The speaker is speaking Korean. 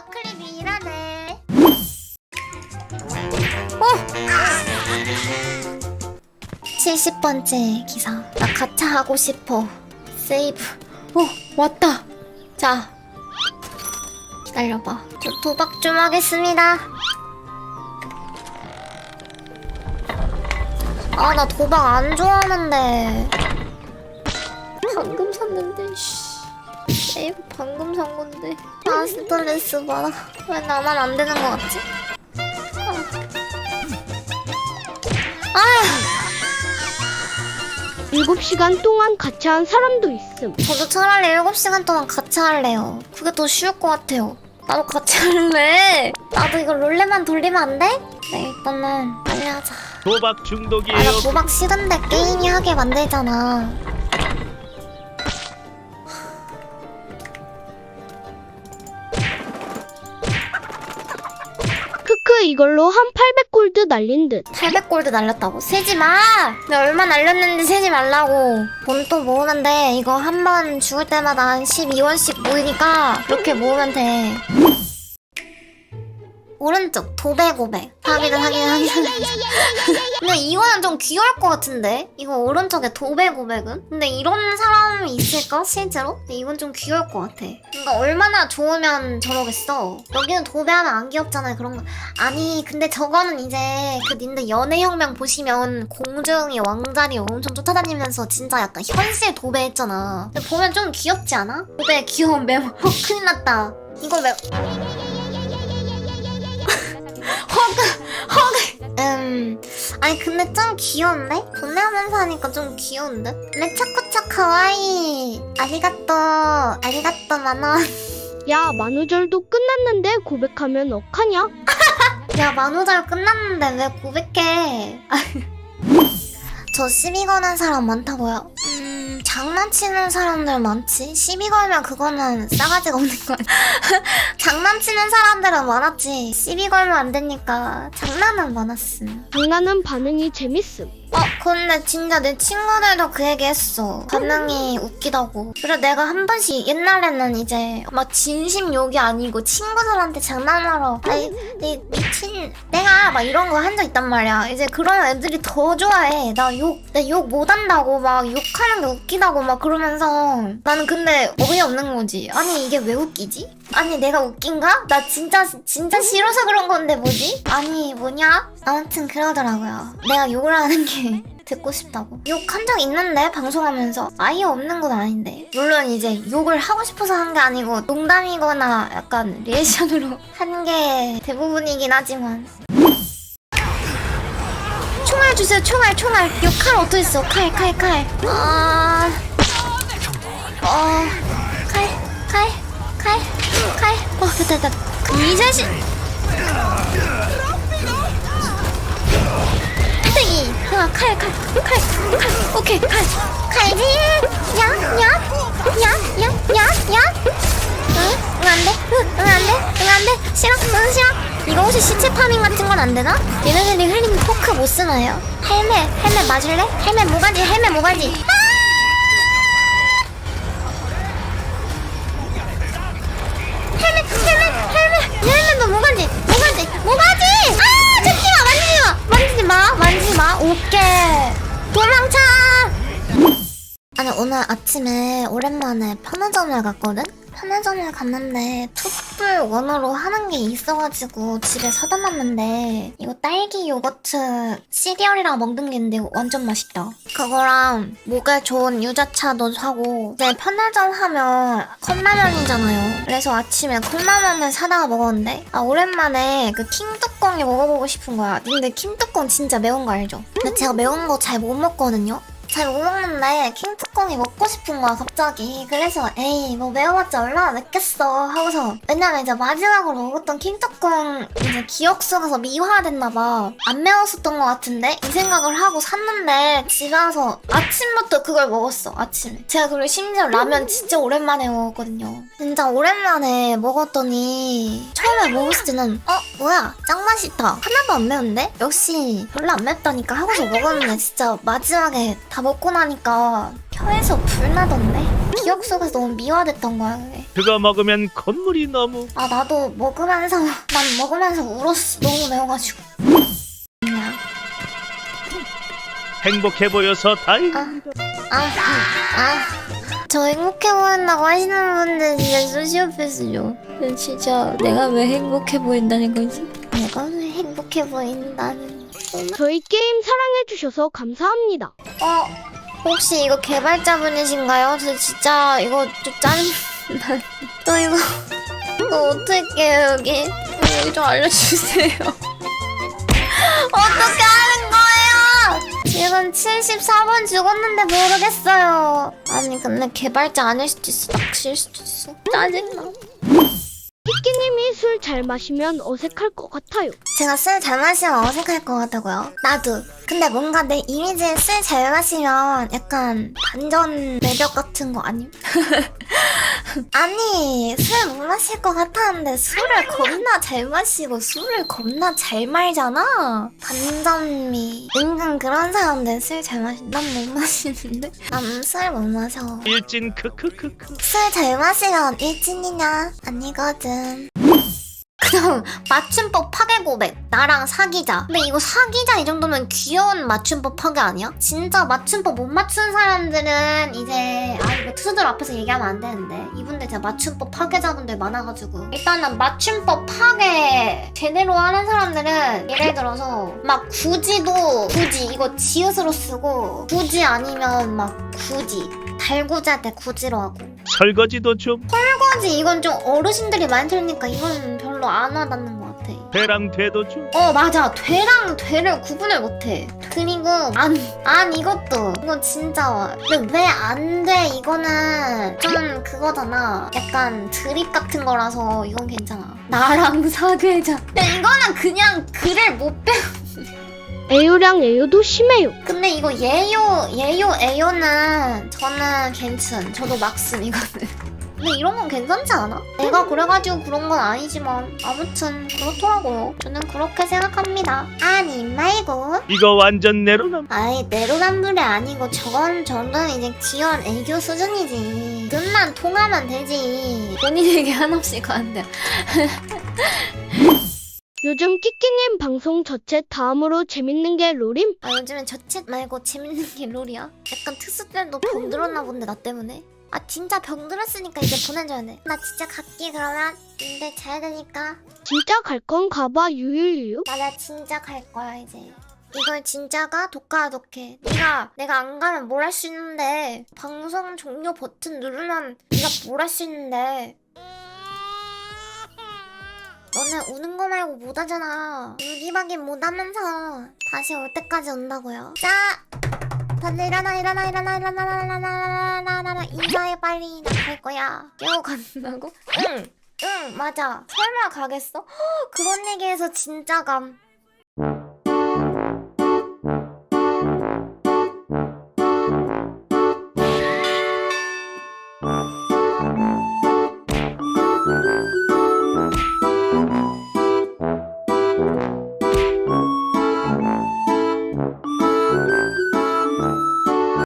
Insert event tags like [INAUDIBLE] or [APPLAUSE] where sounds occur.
마클립이 일하네. 어! 70번째 기사. 나 가차 하고 싶어. 세이브. 어, 왔다. 자. 기다려봐. 저 도박 좀 하겠습니다. 아, 나 도박 안 좋아하는데. 방금 샀는데, 씨. 세이브 방금 산 건데. 아, 스트레스 받아. 왜 나만 안 되는 거 같지? 아, 7시간 동안 같이 한 사람도 있음. 저도 차라리 7시간 동안 같이 할래요. 그게 더 쉬울 것 같아요. 나도 같이 할래. 나도 이거 롤레만 돌리면 안 돼? 네, 일단은 빨리 하자. 도박 아, 나 중독이에요. 도박 싫은데 게임이 하게 만들잖아. 이걸로 한 800골드 날린 듯. 800골드 날렸다고? 세지 마! 내가 얼마 날렸는지 세지 말라고. 모으면 돼. 이거 한 번 죽을 때마다 한 12원씩 모이니까 그렇게 모으면 돼. 오른쪽 도배고백 하기는 하긴 하긴 근데 이거는 좀 귀여울 것 같은데 이거 오른쪽에 도배고백은 근데 이런 사람이 있을까 실제로? 근데 이건 좀 귀여울 것 같아 그러니까 얼마나 좋으면 저러겠어 여기는 도배하면 안 귀엽잖아요 그런 거 아니 근데 저거는 이제 그 님들 연애혁명 보시면 공주영이 왕자리 엄청 쫓아다니면서 진짜 약간 현실 도배했잖아 근데 보면 좀 귀엽지 않아? 도배 귀여운 메모 어 큰일 났다 이걸 왜 음 아니 근데 좀 귀여운데? 돈 내면서 하니까 좀 귀여운데? 메차코차 카와이 아리가또 아리가또 만원 야 만우절도 끝났는데 고백하면 억하냐? [LAUGHS] 야 만우절 끝났는데 왜 고백해 [LAUGHS] 저 시비 거는 사람 많다고요? 음 장난치는 사람들 많지? 시비 걸면 그거는 싸가지가 없는 거야? [LAUGHS] 장난치는 사람들은 많았지. 시비 걸면 안 되니까 장난은 많았음. 장난은 반응이 재밌음. 어, 근데 진짜 내 친구들도 그 얘기 했어. 반응이 웃기다고. 그래, 내가 한 번씩 옛날에는 이제 막 진심 욕이 아니고 친구들한테 장난하러, 아이, 내 미친, 내가 막 이런 거 한 적 있단 말이야. 이제 그런 애들이 더 좋아해. 나 욕, 나 욕 못한다고 막 욕하는 게 웃기다고 막 그러면서 나는 근데 어이없는 거지. 아니, 이게 왜 웃기지? 아니, 내가 웃긴가? 나 진짜, 진짜 싫어서 그런 건데 뭐지? 아니, 뭐냐? 아무튼 그러더라고요. 내가 욕을 하는 게 [LAUGHS] 듣고 싶다고. 욕한 적 있는데 방송하면서 아예 없는 건 아닌데. 물론 이제 욕을 하고 싶어서 한 게 아니고 농담이거나 약간 리액션으로 [LAUGHS] 한 게 대부분이긴 하지만. 총알 주세요, 총알, 총알. 욕칼 어디 있어? 칼, 칼, 칼. 아, 어, 이 자식. 땡이. 야, 칼, 칼, 칼, 칼, 오케이, 칼, 칼지, 야, 야, 야, 야, 야, 야, 응, 응, 안 돼, 응, 응, 안 돼, 응, 안 돼, 싫어, 응, 싫어. 이거 혹시 시체 파밍 같은 건 안 되나? 얘네들이 흘린 포크 못 쓰나요? 헬멧, 헬멧 맞을래? 헬멧 모가지, 헬멧 모가지. 헬 오늘 아침에 오랜만에 편의점을 갔거든? 편의점을 갔는데 툭불 원으로 하는 게 있어가지고 집에 사다 놨는데 이거 딸기 요거트 시리얼이랑 먹는 게 있는데 완전 맛있다. 그거랑 목에 좋은 유자차도 사고 이제 편의점 하면 컵라면이잖아요. 그래서 아침에 컵라면을 사다가 먹었는데 아 오랜만에 그 킹뚜껑이 먹어보고 싶은 거야. 근데 킹뚜껑 진짜 매운 거 알죠? 근데 제가 매운 거 잘 못 먹거든요. 잘못 먹는데 킹뚜껑이 먹고 싶은 거야 갑자기. 그래서 에이 뭐 매워봤자 얼마나 맵겠어 하고서. 왜냐면 이제 마지막으로 먹었던 킹뚜껑 이제 기억 속에서 미화됐나봐. 안 매웠었던 것 같은데 이 생각을 하고 샀는데 집에 와서 아침부터 그걸 먹었어 아침에. 제가 그리고 심지어 라면 진짜 오랜만에 먹었거든요. 진짜 오랜만에 먹었더니 처음에 먹었을 때는 어 뭐야 짱 맛있다. 하나도 안 매운데? 역시 별로 안 맵다니까 하고서 먹었는데 진짜 마지막에 다 먹고 나니까 혀에서 불 나던데 기억 속에서 너무 미화됐던 거야 그게. 그거 먹으면 콧물이 너무 아 나도 먹으면서 난 먹으면서 울었어 너무 매워가지고 그냥 행복해 보여서 다행입니다. 아 아 저 행복해 보인다고 하시는 분들 진짜 소시오패스죠 진짜 내가 왜 행복해 보인다는 거지? 내가 왜 행복해 보인다는 저희 게임 사랑해주셔서 감사합니다. 어 혹시 이거 개발자분이신가요? 저 진짜 이거 좀 짜증나 [LAUGHS] 또 이거 이거 어떻게 해요 여기 여기 좀 알려주세요 [LAUGHS] 어떻게 하는 거예요? 지금 74번 죽었는데 모르겠어요. 아니 근데 개발자 아닐 수도 있어. 낚시일 수도 있어. 짜증나. 끼끼님이 술 잘 마시면 어색할 것 같아요. 제가 술 잘 마시면 어색할 것 같다고요? 나도. 근데 뭔가 내 이미지에 술 잘 마시면 약간 반전 매력 같은 거 아님? [LAUGHS] 아니 술 못 마실 것 같았는데 술을 겁나 잘 마시고 술을 겁나 잘 말잖아 반전미 은근 그런 사람들 술 잘 마시 난 못 마시는데 난 술 못 마셔 일진 크크크크. 술 잘 마시면 일진이냐? 아니거든. 맞춤법 파괴 고백 나랑 사귀자. 근데 이거 사귀자 이 정도면 귀여운 맞춤법 파괴 아니야? 진짜 맞춤법 못 맞춘 사람들은 이제 아 이거 투수들 앞에서 얘기하면 안 되는데. 이분들 진짜 맞춤법 파괴자분들 많아가지고. 일단은 맞춤법 파괴 제대로 하는 사람들은 예를 들어서 막 굳이도 굳이 이거 지읒으로 쓰고 굳이 아니면 막 굳이 달구자 때 굳이로 하고 설거지도 좀 설거지 이건 좀 어르신들이 많이 들으니까 이건 별로 안 와닿는 것 같아. 배랑 돼도 좀 어 맞아 되랑 되를 구분을 못해. 그리고 안 안 이것도 이건 진짜 와. 근데 왜 안 돼 이거는 좀 그거잖아. 약간 드립 같은 거라서 이건 괜찮아. 나랑 사귀자. 근데 이거는 그냥 글을 못 배워. 애요랑 애요도 심해요. 근데 이거 예요 예요 애요는 저는 괜찮. 저도 막씀 이거는. [LAUGHS] 근데 이런 건 괜찮지 않아? 내가 그래가지고 그런 건 아니지만 아무튼 그렇더라고요. 저는 그렇게 생각합니다. 아니 말고 이거 완전 내로남. 아이 내로남불이 아니고 저건 저는 이제 귀여운 애교 수준이지. 눈만 통하면 되지. 본인에게 한없이 가는데. [LAUGHS] 요즘 끼끼님 방송 저챗 다음으로 재밌는 게 롤임? 아 요즘엔 저챗 말고 재밌는 게 롤이야? 약간 특수들도 병들었나 본데 나 때문에? 아 진짜 병들었으니까 이제 보내줘야 돼. 나 진짜 갈게 그러면. 근데 자야 되니까. 진짜 갈 건 가봐 유유유. 나나 진짜 갈 거야 이제. 이걸 진짜가 독가 독해. 네가 내가 안 가면 뭘 할 수 있는데 방송 종료 버튼 누르면 네가 뭘 할 수 있는데. 너네 우는 거 말고 못 하잖아. 울기밖에 못 하면서 다시 올 때까지 온다고요. 자, 다들 일어나 일어나 일어나 일어나 일어나 일어나 일어나 일어나 인사해 빨리 나갈 거야. 깨워 간다고? 응. 응 맞아 설마 가겠어? 헉, 그런 얘기해서 진짜 감